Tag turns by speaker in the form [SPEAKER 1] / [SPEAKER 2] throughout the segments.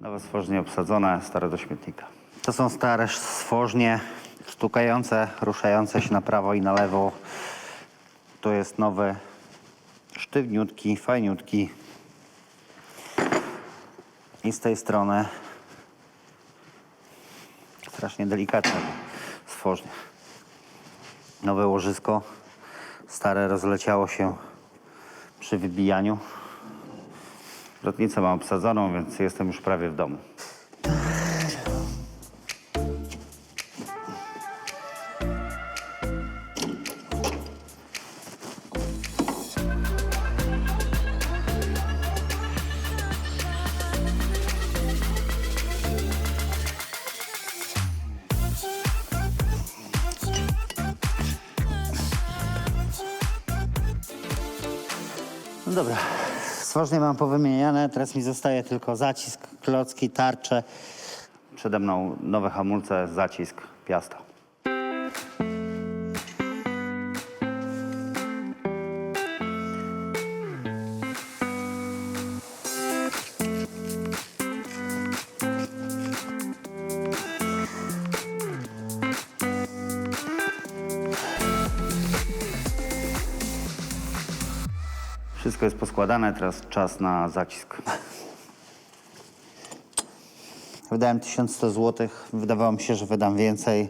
[SPEAKER 1] Nowe stworzenie obsadzone, stare do śmietnika. To są stare stworznie, stukające, ruszające się na prawo i na lewo. To jest nowy, sztywniutki, fajniutki. I z tej strony strasznie delikatne stworznie. Nowe łożysko, stare rozleciało się przy wybijaniu. Lotnicę mam obsadzoną, więc jestem już prawie w domu. No dobra, stworznie mam powymieniane, teraz mi zostaje tylko zacisk, klocki, tarcze. Przede mną nowe hamulce, zacisk, piasta. Wszystko jest poskładane, teraz czas na zacisk. Wydałem 1100 zł, wydawało mi się, że wydam więcej,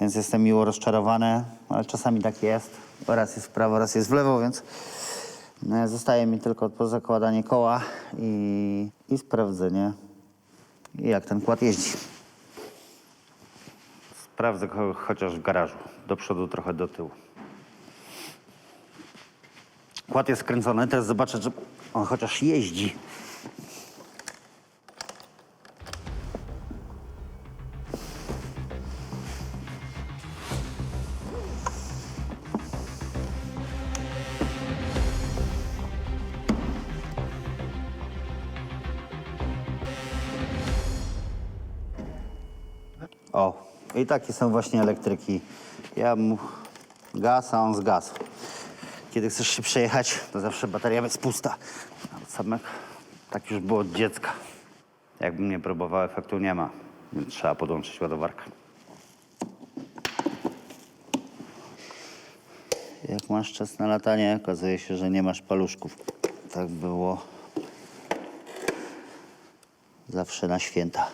[SPEAKER 1] więc jestem miło rozczarowany, ale czasami tak jest. Raz jest w prawo, raz jest w lewo, więc e, zostaje mi tylko pozakładanie koła i, i sprawdzenie, jak ten kład jeździ. Sprawdzę go chociaż w garażu, do przodu, trochę do tyłu. Kład jest skręcony, teraz zobaczę, że on chociaż jeździ. O, i takie są właśnie elektryki. Ja mu gaz, on z gazu. Kiedy chcesz się przejechać, to zawsze bateria jest pusta. A Samek, tak już było od dziecka. Jakbym nie próbował, efektu nie ma. Więc trzeba podłączyć ładowarkę. Jak masz czas na latanie, okazuje się, że nie masz paluszków. Tak było zawsze na święta.